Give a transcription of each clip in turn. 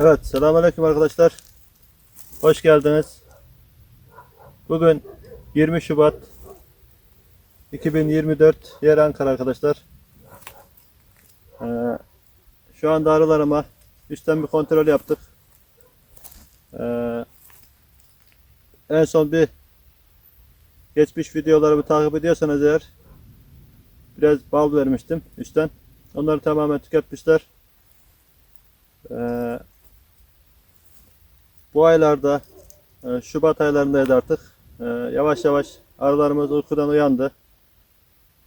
Evet, selamünaleyküm arkadaşlar. Hoş geldiniz. Bugün 20 Şubat 2024 yer Ankara arkadaşlar. Ee, şu anda arılarıma üstten bir kontrol yaptık. Ee, en son bir geçmiş videolarımı takip ediyorsanız eğer biraz bal vermiştim üstten. Onları tamamen tüketmişler. Ee, bu aylarda e, Şubat aylarındaydı artık. E, yavaş yavaş arılarımız uykudan uyandı.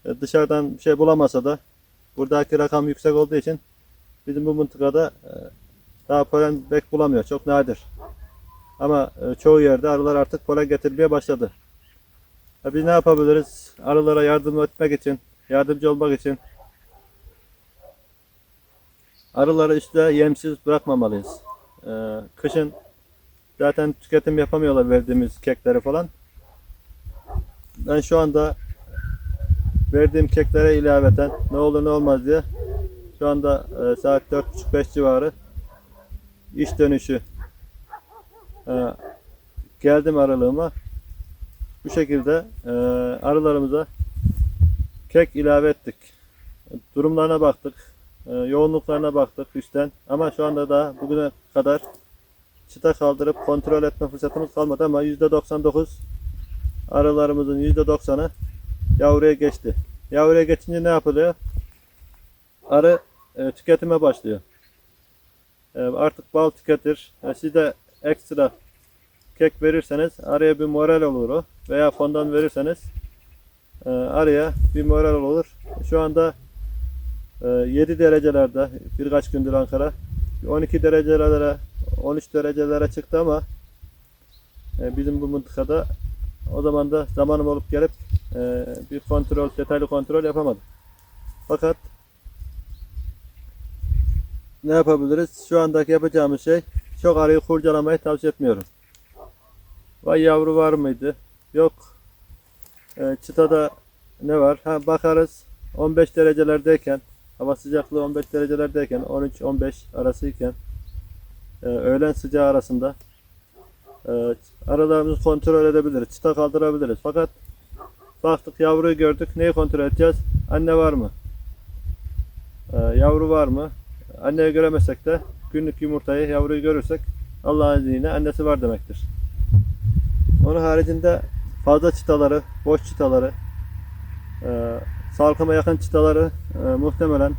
E, dışarıdan bir şey bulamasa da buradaki rakam yüksek olduğu için bizim bu mıntıkada daha polen bek bulamıyor. Çok nadir. Ama çoğu yerde arılar artık polen getirmeye başladı. Biz ne yapabiliriz? Arılara yardım etmek için, yardımcı olmak için arıları üstte yemsiz bırakmamalıyız. Kışın Zaten tüketim yapamıyorlar verdiğimiz kekleri falan. Ben şu anda verdiğim keklere ilaveten ne olur ne olmaz diye şu anda e, saat 4.30-5 civarı iş dönüşü e, geldim aralığıma. Bu şekilde e, arılarımıza kek ilave ettik. Durumlarına baktık. E, yoğunluklarına baktık üstten. Ama şu anda da bugüne kadar çıta kaldırıp kontrol etme fırsatımız kalmadı ama %99 arılarımızın %90'ı yavruya geçti. Yavruya geçince ne yapılıyor? Arı e, tüketime başlıyor. E, artık bal tüketir. E, siz de ekstra kek verirseniz araya bir moral olur o. Veya fondan verirseniz e, araya bir moral olur. Şu anda e, 7 derecelerde birkaç gündür Ankara 12 derecelere 13 derecelere çıktı ama e, bizim bu mıntıkada o zaman da zamanım olup gelip e, bir kontrol, detaylı kontrol yapamadım. Fakat ne yapabiliriz? Şu andaki yapacağımız şey çok arayı kurcalamayı tavsiye etmiyorum. Vay yavru var mıydı? Yok. E, çıtada ne var? Ha bakarız 15 derecelerdeyken hava sıcaklığı 15 derecelerdeyken 13-15 arasıyken e, öğlen sıcağı arasında e, aralarımızı kontrol edebiliriz. Çıta kaldırabiliriz. Fakat baktık yavruyu gördük. Neyi kontrol edeceğiz? Anne var mı? E, yavru var mı? Anneyi göremezsek de günlük yumurtayı yavruyu görürsek Allah'ın izniyle annesi var demektir. Onun haricinde fazla çıtaları, boş çıtaları, e, salkıma yakın çıtaları e, muhtemelen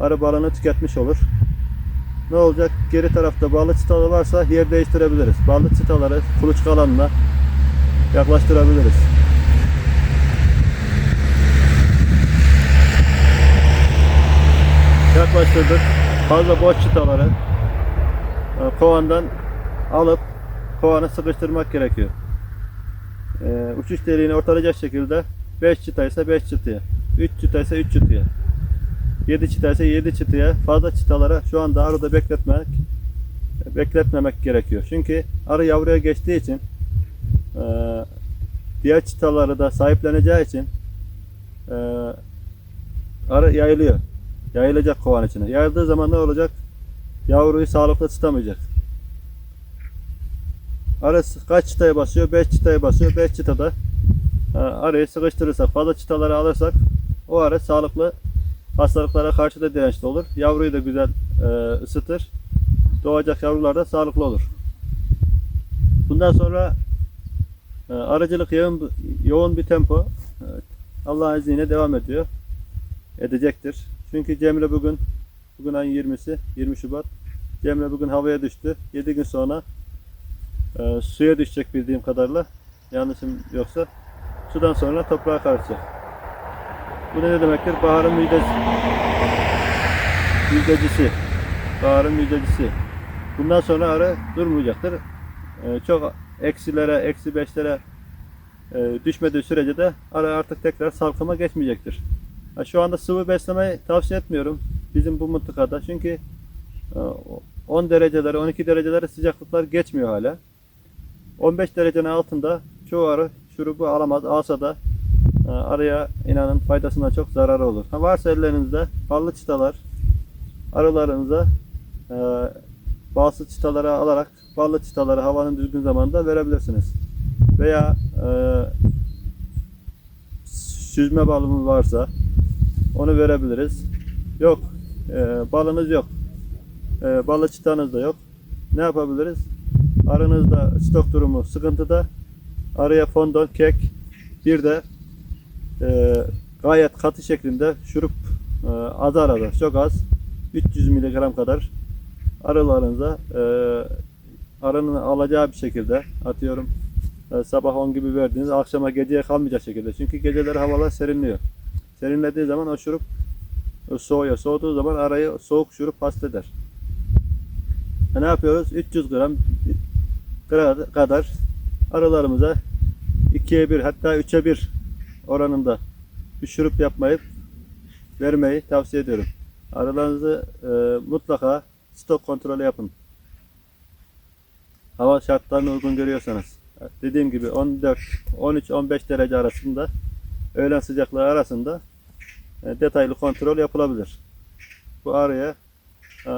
arı balını tüketmiş olur. Ne olacak? Geri tarafta bağlı çıtalı varsa yer değiştirebiliriz. Bağlı çıtaları kuluçka alanına yaklaştırabiliriz. Yaklaştırdık. Fazla boş çıtaları e, kovandan alıp kovanı sıkıştırmak gerekiyor. E, uçuş deliğini ortalayacak şekilde 5 çıta ise 5 çıtaya, 3 çıta ise 3 çıtaya, 7 çıta ise 7 çıtaya fazla çıtalara şu anda arıda bekletmek bekletmemek gerekiyor. Çünkü arı yavruya geçtiği için e, diğer çıtaları da sahipleneceği için e, arı yayılıyor. Yayılacak kovan içine. Yayıldığı zaman ne olacak? Yavruyu sağlıklı tutamayacak. Arı kaç çıtaya basıyor? 5 çıtaya basıyor. 5 çıtada e, arıyı sıkıştırırsak, fazla çıtaları alırsak o arı sağlıklı hastalıklara karşı da dirençli olur. Yavruyu da güzel e, ısıtır. Doğacak yavrular da sağlıklı olur. Bundan sonra e, arıcılık yoğun, yoğun bir tempo e, Allah'ın izniyle devam ediyor. Edecektir. Çünkü Cemre bugün bugün ayın 20'si 20 Şubat. Cemre bugün havaya düştü. 7 gün sonra e, suya düşecek bildiğim kadarıyla. Yanlışım yoksa sudan sonra toprağa karışacak. Bu ne demektir? Baharın müjdesi. Müjdecisi. Baharın müjdecisi. Bundan sonra arı durmayacaktır. Ee, çok eksilere, eksi beşlere e, düşmediği sürece de arı artık tekrar salkıma geçmeyecektir. Şu anda sıvı beslemeyi tavsiye etmiyorum. Bizim bu mıntıkada. Çünkü e, 10 dereceleri, 12 dereceleri sıcaklıklar geçmiyor hala. 15 derecenin altında çoğu arı şurubu alamaz. Alsa da e, arıya inanın faydasından çok zararı olur. Ha, varsa ellerinizde ballı çıtalar arılarınıza e, balsız çıtaları alarak ballı çıtaları havanın düzgün zamanda verebilirsiniz. Veya e, süzme balımız varsa onu verebiliriz. Yok e, balınız yok. E, balı çıtanız da yok. Ne yapabiliriz? Arınızda stok durumu sıkıntıda. Araya fondon, kek, bir de e, gayet katı şeklinde şurup e, az arada çok az 300 mg kadar arılarınıza e, arının alacağı bir şekilde atıyorum e, sabah 10 gibi verdiğiniz akşama geceye kalmayacak şekilde. Çünkü geceleri havalar serinliyor. Serinlediği zaman o şurup soğuyor. Soğuduğu zaman arayı soğuk şurup hasta. E, ne yapıyoruz? 300 gram gra- kadar arılarımıza 2'ye 1 hatta 3'e 1 oranında bir şurup yapmayıp vermeyi tavsiye ediyorum. Arılarınızı e, mutlaka stok kontrolü yapın. Hava şartlarını uygun görüyorsanız. Dediğim gibi 14, 13, 15 derece arasında öğlen sıcaklığı arasında e, detaylı kontrol yapılabilir. Bu arıya e,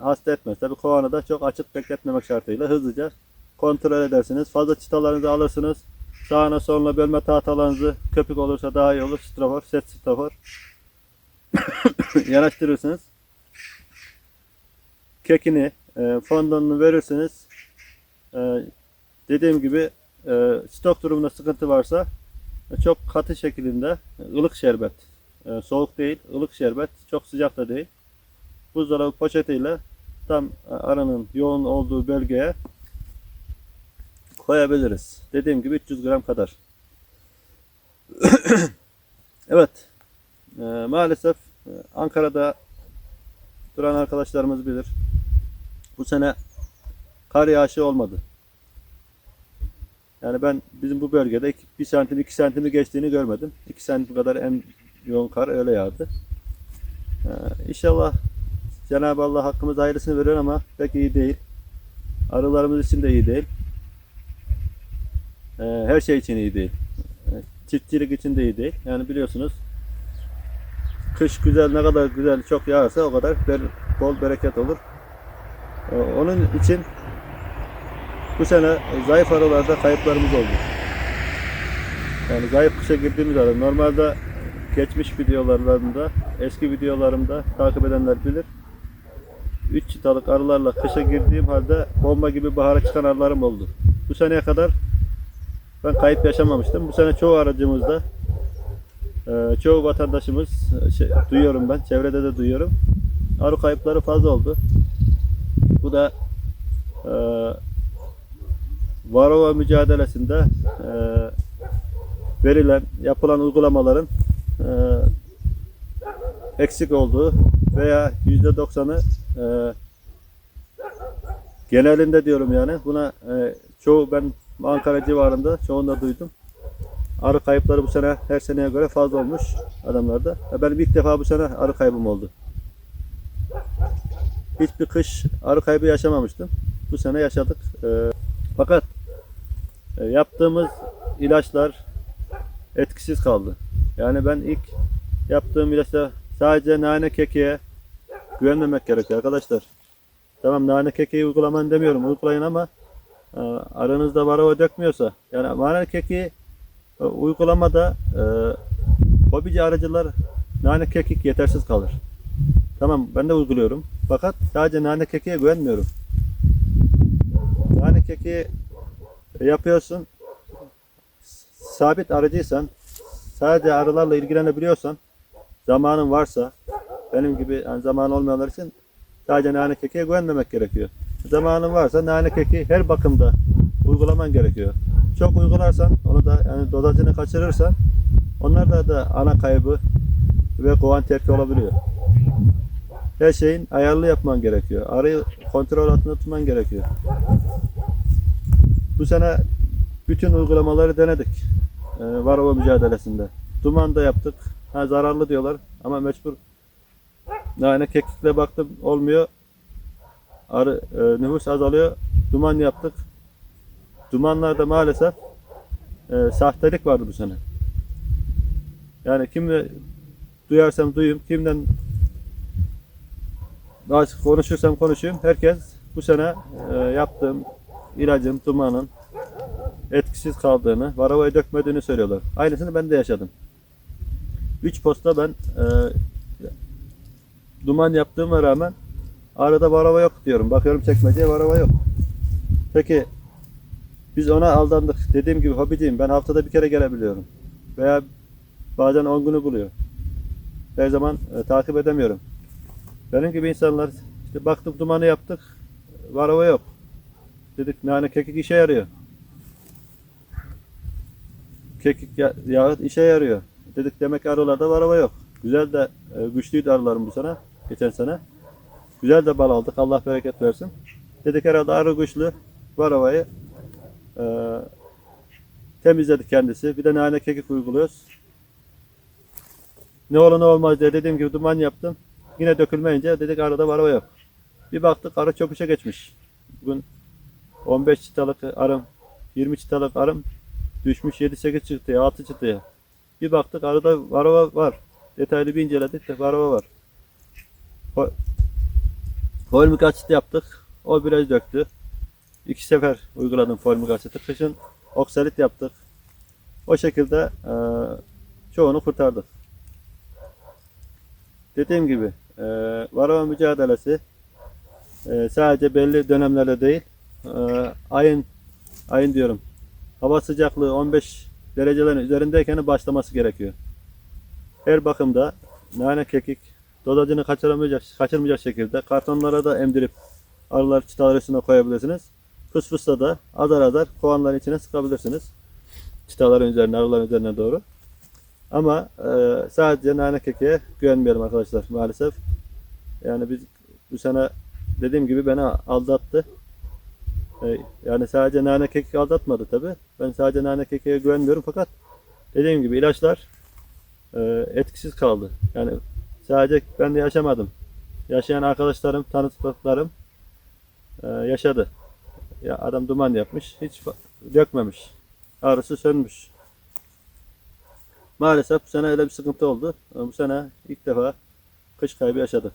hasta etmez. Tabi kovanı da çok açık bekletmemek şartıyla hızlıca kontrol edersiniz. Fazla çıtalarınızı alırsınız. Sağına soluna bölme tahtalarınızı köpük olursa daha iyi olur. Strafor, set strafor. yanaştırırsınız. Kekini, e, fondonunu verirsiniz. E, dediğim gibi e, stok durumunda sıkıntı varsa e, çok katı şeklinde ılık şerbet. E, soğuk değil, ılık şerbet. Çok sıcak da değil. Buzdolabı poşetiyle tam e, aranın yoğun olduğu bölgeye koyabiliriz. Dediğim gibi 300 gram kadar. evet. E, maalesef Ankara'da duran arkadaşlarımız bilir. Bu sene kar yağışı olmadı. Yani ben bizim bu bölgede 1 santim 2 santimi geçtiğini görmedim. 2 santim kadar en yoğun kar öyle yağdı. Ee, inşallah Cenab-ı Allah hakkımız hayırlısını verir ama pek iyi değil. Arılarımız için de iyi değil. Ee, her şey için iyi değil. Ee, Çiftçilik için de iyi değil. Yani biliyorsunuz kış güzel ne kadar güzel çok yağarsa o kadar ber- bol bereket olur. Ee, onun için bu sene zayıf arılarda kayıplarımız oldu. Yani zayıf kışa girdiğimiz arı. Normalde geçmiş videolarımda, eski videolarımda takip edenler bilir. 3 çıtalık arılarla kışa girdiğim halde bomba gibi bahara çıkan arılarım oldu. Bu seneye kadar ben kayıp yaşamamıştım. Bu sene çoğu aracımızda e, çoğu vatandaşımız e, şey, duyuyorum ben, çevrede de duyuyorum. Arı kayıpları fazla oldu. Bu da e, Varova mücadelesinde e, verilen, yapılan uygulamaların e, eksik olduğu veya %90'ı e, genelinde diyorum yani buna e, çoğu ben Ankara civarında çoğunda duydum. Arı kayıpları bu sene her seneye göre fazla olmuş adamlarda. E, Benim ilk defa bu sene arı kaybım oldu. Hiçbir kış arı kaybı yaşamamıştım. Bu sene yaşadık. E, fakat e, yaptığımız ilaçlar etkisiz kaldı. Yani ben ilk yaptığım ilaçta sadece nane kekiğe güvenmemek gerekiyor arkadaşlar. Tamam nane kekiği uygulaman demiyorum uygulayın ama aranızda varava dökmüyorsa yani nane kekiği e, uygulamada e, hobici aracılar nane kekik yetersiz kalır. Tamam ben de uyguluyorum. Fakat sadece nane kekiğe güvenmiyorum. Nane kekiği yapıyorsun. Sabit arıcıysan, sadece arılarla ilgilenebiliyorsan, zamanın varsa, benim gibi yani zaman olmayanlar için sadece nane kekiğe güvenmemek gerekiyor. Zamanın varsa nane kekiği her bakımda uygulaman gerekiyor. Çok uygularsan, onu da yani dozajını kaçırırsan, onlarda da ana kaybı ve kovan terki olabiliyor. Her şeyin ayarlı yapman gerekiyor. Arıyı kontrol altında tutman gerekiyor. Bu sene bütün uygulamaları denedik. Ee, Varova mücadelesinde. Duman da yaptık. Ha, zararlı diyorlar ama mecbur. Yani kekikle baktım olmuyor. Arı, e, nüfus azalıyor. Duman yaptık. Dumanlarda maalesef e, sahtelik vardı bu sene. Yani kimle duyarsam duyayım, kimden bazı konuşursam konuşayım. Herkes bu sene e, yaptığım ilacın, dumanın etkisiz kaldığını, varavaya dökmediğini söylüyorlar. Aynısını ben de yaşadım. 3 posta ben e, duman yaptığıma rağmen arada varava yok diyorum. Bakıyorum çekmeceye varava yok. Peki biz ona aldandık. Dediğim gibi hobiciyim. Ben haftada bir kere gelebiliyorum. Veya bazen 10 günü buluyor. Her zaman e, takip edemiyorum. Benim gibi insanlar işte baktık dumanı yaptık. Varava yok. Dedik nane kekik işe yarıyor. Kekik ya- yağı işe yarıyor. Dedik demek arılarda varava yok. Güzel de e, güçlüydü arılarım bu sene. Geçen sene. Güzel de bal aldık. Allah bereket versin. Dedik herhalde arı güçlü. Varavayı e, temizledik kendisi. Bir de nane kekik uyguluyoruz. Ne olur ne olmaz diye dediğim gibi duman yaptım. Yine dökülmeyince dedik arada varava yok. Bir baktık arı çok işe geçmiş. Bugün 15 çıtalık arım, 20 çıtalık arım düşmüş 7-8 çıktıya, 6 çıktıya. Bir baktık arada varava var. Detaylı bir inceledik de varava var. Folmik asit yaptık. O biraz döktü. İki sefer uyguladım folmik asiti. Kışın oksalit yaptık. O şekilde e, çoğunu kurtardık. Dediğim gibi e, varava mücadelesi e, sadece belli dönemlerde değil e, ayın ayın diyorum hava sıcaklığı 15 derecelerin üzerindeyken başlaması gerekiyor. Her bakımda nane kekik dozajını kaçıramayacak, kaçırmayacak şekilde kartonlara da emdirip arılar çıtalar üstüne koyabilirsiniz. Fısfısla da azar azar kovanların içine sıkabilirsiniz. Çıtaların üzerine, arıların üzerine doğru. Ama e, sadece nane kekiğe güvenmeyelim arkadaşlar maalesef. Yani biz bu sene dediğim gibi beni aldattı. E, yani sadece nane kekik aldatmadı tabi. Ben sadece nane kekiğe güvenmiyorum fakat dediğim gibi ilaçlar e, etkisiz kaldı. Yani sadece ben de yaşamadım. Yaşayan arkadaşlarım, tanıdıklarım e, yaşadı. Ya adam duman yapmış, hiç dökmemiş. Ağrısı sönmüş. Maalesef bu sene öyle bir sıkıntı oldu. E, Bu sene ilk defa kış kaybı yaşadık.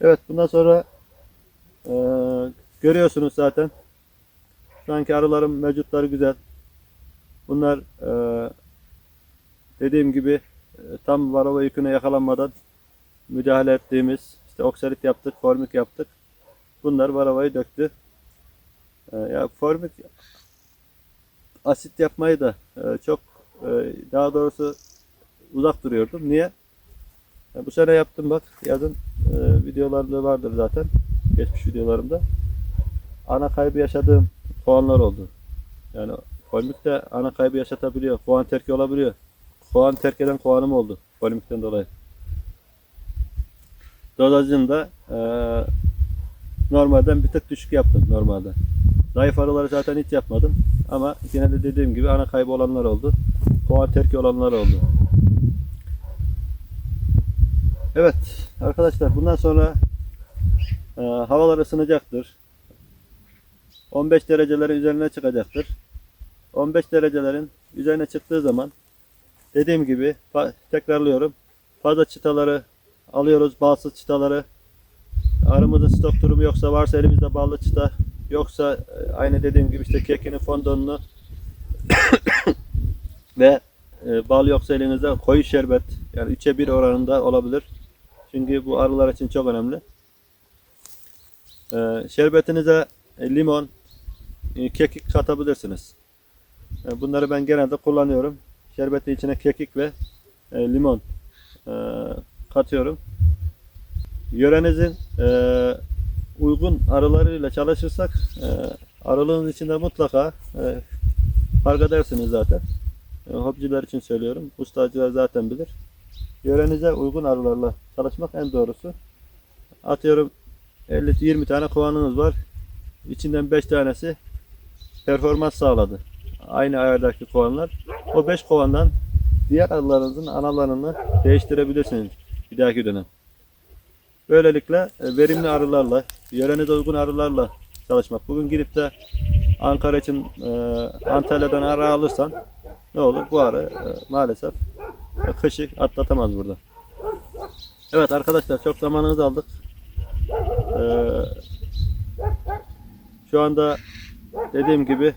Evet bundan sonra e, görüyorsunuz zaten. Şu anki arıların mevcutları güzel. Bunlar e, dediğim gibi tam varova yüküne yakalanmadan müdahale ettiğimiz işte oksalit yaptık, formik yaptık. Bunlar varovayı döktü. E, ya formik asit yapmayı da e, çok e, daha doğrusu uzak duruyordum. Niye? Bu sene yaptım bak yazın e, videolarda vardır zaten. Geçmiş videolarımda. Ana kaybı yaşadığım kovanlar oldu. Yani formik de ana kaybı yaşatabiliyor. Kovan terki olabiliyor. Kovan terk eden kovanım oldu. Formikten dolayı. Dozajını da e, normalden bir tık düşük yaptım normalde. Zayıf arıları zaten hiç yapmadım. Ama yine de dediğim gibi ana kaybı olanlar oldu. Kovan terki olanlar oldu. Evet arkadaşlar bundan sonra e, havalar ısınacaktır. 15 derecelerin üzerine çıkacaktır. 15 derecelerin üzerine çıktığı zaman dediğim gibi tekrarlıyorum. Fazla çıtaları alıyoruz. Balsız çıtaları. Arımızın stok durumu yoksa varsa elimizde ballı çıta yoksa e, aynı dediğim gibi işte kekini fondonunu ve e, bal yoksa elinizde koyu şerbet yani 3'e 1 oranında olabilir. Çünkü bu arılar için çok önemli. E, şerbetinize limon, kekik katabilirsiniz. Bunları ben genelde kullanıyorum. Şerbetin içine kekik ve e, limon e, katıyorum. Yörenizin e, uygun arılarıyla çalışırsak e, arılığın içinde mutlaka e, fark edersiniz zaten. E, hobiciler için söylüyorum. Ustacılar zaten bilir. Yörenize uygun arılarla çalışmak en doğrusu. Atıyorum 50-20 tane kovanınız var. İçinden 5 tanesi performans sağladı. Aynı ayardaki kovanlar. O 5 kovandan diğer arılarınızın analarını değiştirebilirsiniz bir dahaki dönem. Böylelikle e, verimli arılarla, yörenize uygun arılarla çalışmak. Bugün girip de Ankara için e, Antalya'dan arı alırsan ne olur? Bu arı e, maalesef e, kışı atlatamaz burada. Evet arkadaşlar çok zamanınızı aldık. Şu anda dediğim gibi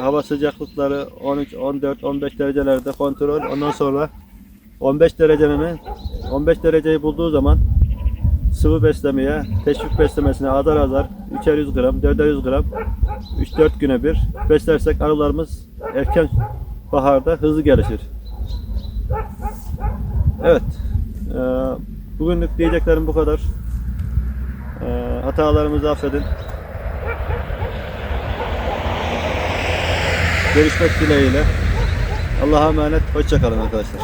hava sıcaklıkları 13, 14, 15 derecelerde kontrol. Ondan sonra 15 derecenin 15 dereceyi bulduğu zaman sıvı beslemeye, teşvik beslemesine azar azar 3'er 100 gram, 4'er 100 gram 3-4 güne bir beslersek arılarımız erken baharda hızlı gelişir. Evet. eee, bugünlük diyeceklerim bu kadar. Eee, hatalarımızı affedin. Görüşmek dileğiyle. Allah'a emanet. Hoşçakalın arkadaşlar.